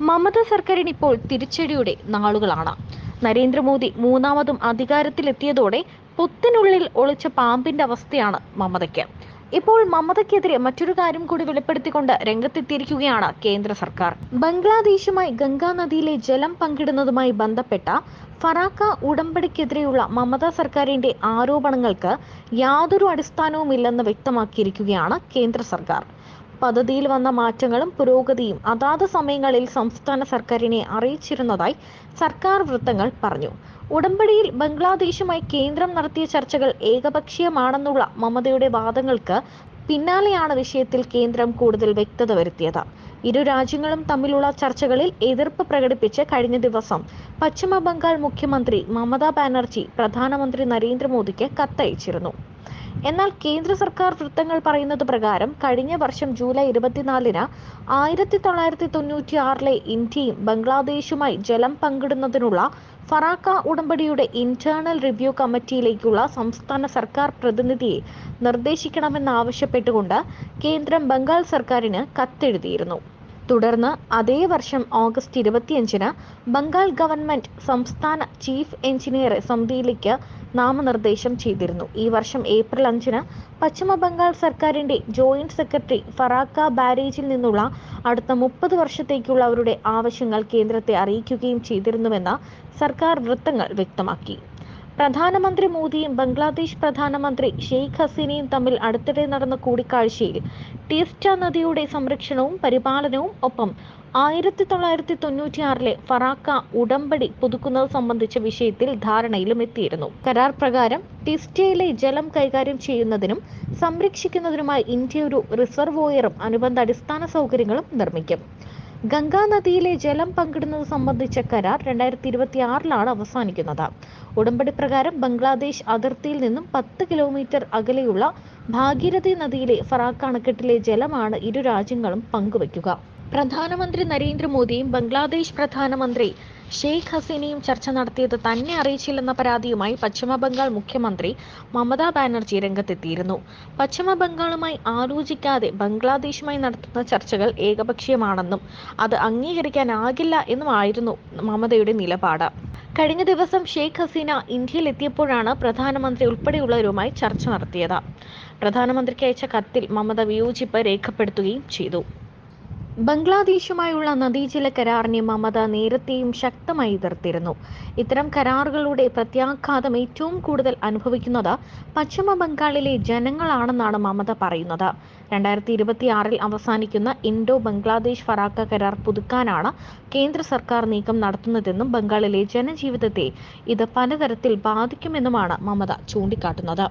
മമത സർക്കാരിന് ഇപ്പോൾ തിരിച്ചടിയുടെ നാളുകളാണ്. നരേന്ദ്രമോദി മൂന്നാമതും അധികാരത്തിലെത്തിയതോടെ പുത്തിനുള്ളിൽ ഒളിച്ച പാമ്പിന്റെ അവസ്ഥയാണ് മമതയ്ക്ക്. ഇപ്പോൾ മമതയ്ക്കെതിരെ മറ്റൊരു കാര്യം കൂടി വെളിപ്പെടുത്തിക്കൊണ്ട് രംഗത്തെത്തിയിരിക്കുകയാണ് കേന്ദ്ര സർക്കാർ. ബംഗ്ലാദേശുമായി ഗംഗാ നദിയിലെ ജലം പങ്കിടുന്നതുമായി ബന്ധപ്പെട്ട ഫറാക്ക ഉടമ്പടിക്കെതിരെയുള്ള മമത സർക്കാരിന്റെ ആരോപണങ്ങൾക്ക് യാതൊരു അടിസ്ഥാനവുമില്ലെന്ന് വ്യക്തമാക്കിയിരിക്കുകയാണ് കേന്ദ്ര സർക്കാർ. പദ്ധതിയിൽ വന്ന മാറ്റങ്ങളും പുരോഗതിയും അതാത് സമയങ്ങളിൽ സംസ്ഥാന സർക്കാരിനെ അറിയിച്ചിരുന്നതായി സർക്കാർ വൃത്തങ്ങൾ പറഞ്ഞു. ഉടമ്പടിയിൽ ബംഗ്ലാദേശുമായി കേന്ദ്രം നടത്തിയ ചർച്ചകൾ ഏകപക്ഷീയമാണെന്നുള്ള മമതയുടെ വാദങ്ങൾക്ക് പിന്നാലെയാണ് വിഷയത്തിൽ കേന്ദ്രം കൂടുതൽ വ്യക്തത വരുത്തിയത്. ഇരു രാജ്യങ്ങളും തമ്മിലുള്ള ചർച്ചകളിൽ എതിർപ്പ് പ്രകടിപ്പിച്ച് കഴിഞ്ഞ ദിവസം പശ്ചിമ ബംഗാൾ മുഖ്യമന്ത്രി മമതാ ബാനർജി പ്രധാനമന്ത്രി നരേന്ദ്രമോദിക്ക് കത്തയച്ചിരുന്നു. എന്നാൽ കേന്ദ്ര സർക്കാർ വൃത്തങ്ങൾ പറയുന്നത് പ്രകാരം കഴിഞ്ഞ വർഷം ജൂലൈ ഇരുപത്തിനാലിന് ആയിരത്തി തൊള്ളായിരത്തി തൊണ്ണൂറ്റി ആറിലെ ഇന്ത്യയും ബംഗ്ലാദേശുമായി ജലം പങ്കിടുന്നതിനുള്ള ഫറാക്ക ഉടമ്പടിയുടെ ഇന്റേണൽ റിവ്യൂ കമ്മിറ്റിയിലേക്കുള്ള സംസ്ഥാന സർക്കാർ പ്രതിനിധിയെ നിർദ്ദേശിക്കണമെന്നാവശ്യപ്പെട്ടുകൊണ്ട് കേന്ദ്രം ബംഗാൾ സർക്കാരിന് കത്തെഴുതിയിരുന്നു. തുടർന്ന് അതേ വർഷം ഓഗസ്റ്റ് ഇരുപത്തിയഞ്ചിന് ബംഗാൾ ഗവൺമെന്റ് സംസ്ഥാന ചീഫ് എഞ്ചിനീയറെ സമിതിയിലേക്ക് നാമനിർദ്ദേശം ചെയ്തിരുന്നു. ഈ വർഷം ഏപ്രിൽ അഞ്ചിന് പശ്ചിമ ബംഗാൾ സർക്കാരിന്റെ ജോയിന്റ് സെക്രട്ടറി ഫറാക്ക ബാരേജിൽ നിന്നുള്ള അടുത്ത മുപ്പത് വർഷത്തേക്കുള്ള അവരുടെ ആവശ്യങ്ങൾ കേന്ദ്രത്തെ അറിയിക്കുകയും ചെയ്തിരുന്നുവെന്ന് സർക്കാർ വൃത്തങ്ങൾ വ്യക്തമാക്കി. പ്രധാനമന്ത്രി മോദിയും ബംഗ്ലാദേശ് പ്രധാനമന്ത്രി ഷെയ്ഖ് ഹസീനയും തമ്മിൽ അടുത്തിടെ നടന്ന കൂടിക്കാഴ്ചയിൽ ടീസ്റ്റ നദിയുടെ സംരക്ഷണവും പരിപാലനവും ഒപ്പം ആയിരത്തി തൊള്ളായിരത്തി തൊണ്ണൂറ്റിയാറിലെ ഫറാക്ക ഉടമ്പടി പുതുക്കുന്നത് സംബന്ധിച്ച വിഷയത്തിൽ ധാരണയിലും എത്തിയിരുന്നു. കരാർ പ്രകാരം ടിസ്റ്റയിലെ ജലം കൈകാര്യം ചെയ്യുന്നതിനും സംരക്ഷിക്കുന്നതിനുമായി ഇന്ത്യ ഒരു റിസർവോയറും അനുബന്ധ അടിസ്ഥാന സൗകര്യങ്ങളും നിർമ്മിക്കും. ഗംഗാ നദിയിലെ ജലം പങ്കിടുന്നത് സംബന്ധിച്ച കരാർ രണ്ടായിരത്തി ഇരുപത്തി ആറിലാണ് അവസാനിക്കുന്നത്. ഉടമ്പടി പ്രകാരം ബംഗ്ലാദേശ് അതിർത്തിയിൽ നിന്നും പത്ത് കിലോമീറ്റർ അകലെയുള്ള ഭാഗീരഥി നദിയിലെ ഫറാക്ക് അണക്കെട്ടിലെ ജലമാണ് ഇരു രാജ്യങ്ങളും പങ്കുവയ്ക്കുക. പ്രധാനമന്ത്രി നരേന്ദ്രമോദിയും ബംഗ്ലാദേശ് പ്രധാനമന്ത്രി ഷെയ്ഖ് ഹസീനയും ചർച്ച നടത്തിയത് തന്നെ അറിയിച്ചില്ലെന്ന പരാതിയുമായി പശ്ചിമബംഗാൾ മുഖ്യമന്ത്രി മമതാ ബാനർജി രംഗത്തെത്തിയിരുന്നു. പശ്ചിമബംഗാളുമായി ആലോചിക്കാതെ ബംഗ്ലാദേശുമായി നടത്തുന്ന ചർച്ചകൾ ഏകപക്ഷീയമാണെന്നും അത് അംഗീകരിക്കാനാകില്ല എന്നുമായിരുന്നു മമതയുടെ നിലപാട്. കഴിഞ്ഞ ദിവസം ഷെയ്ഖ് ഹസീന ഇന്ത്യയിൽ എത്തിയപ്പോഴാണ് പ്രധാനമന്ത്രി ഉൾപ്പെടെയുള്ളവരുമായി ചർച്ച നടത്തിയത്. പ്രധാനമന്ത്രിക്ക് അയച്ച കത്തിൽ മമത വിയോജിപ്പ് രേഖപ്പെടുത്തുകയും ചെയ്തു. ബംഗ്ലാദേശുമായുള്ള നദീജല കരാറിനെ മമത നേരത്തെയും ശക്തമായി എതിർത്തിരുന്നു. ഇത്തരം കരാറുകളുടെ പ്രത്യാഘാതം ഏറ്റവും കൂടുതൽ അനുഭവിക്കുന്നത് പശ്ചിമ ബംഗാളിലെ ജനങ്ങളാണെന്നാണ് മമത പറയുന്നത്. രണ്ടായിരത്തി ഇരുപത്തിയാറിൽ അവസാനിക്കുന്ന ഇൻഡോ ബംഗ്ലാദേശ് ഫറാക്ക കരാർ പുതുക്കാനാണ് കേന്ദ്ര സർക്കാർ നീക്കം നടത്തുന്നതെന്നും ബംഗാളിലെ ജനജീവിതത്തെ ഇത് പലതരത്തിൽ ബാധിക്കുമെന്നുമാണ് മമത ചൂണ്ടിക്കാട്ടുന്നത്.